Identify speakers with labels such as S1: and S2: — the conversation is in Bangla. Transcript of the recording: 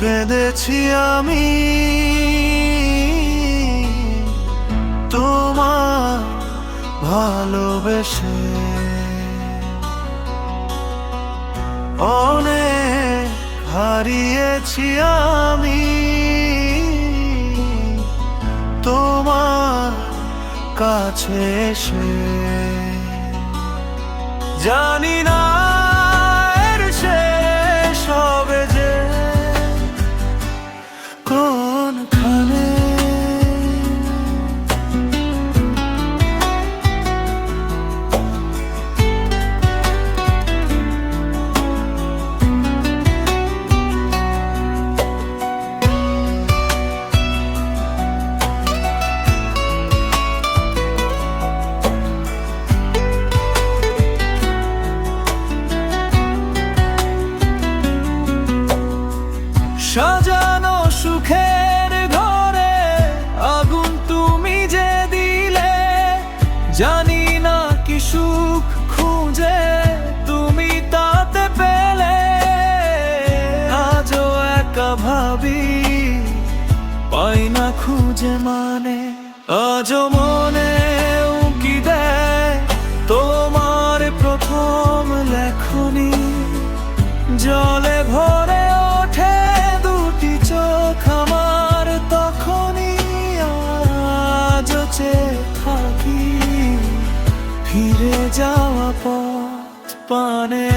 S1: কেঁদেছি আমি। তোমার ভালোবেসে অনেক হারিয়েছি আমি। তোমার কাছে এসে জানি না সাজানো সুখের ঘরে আগুন তুমি যে দিলে, জানি না কি সুখ খুঁজে তুমি তাতে পেলে। আজও একা ভাবি, পাই না খুঁজে মানে আজও মনে তোমার প্রথম লেখনী? জলে ভরে যাওয়া পথ পানে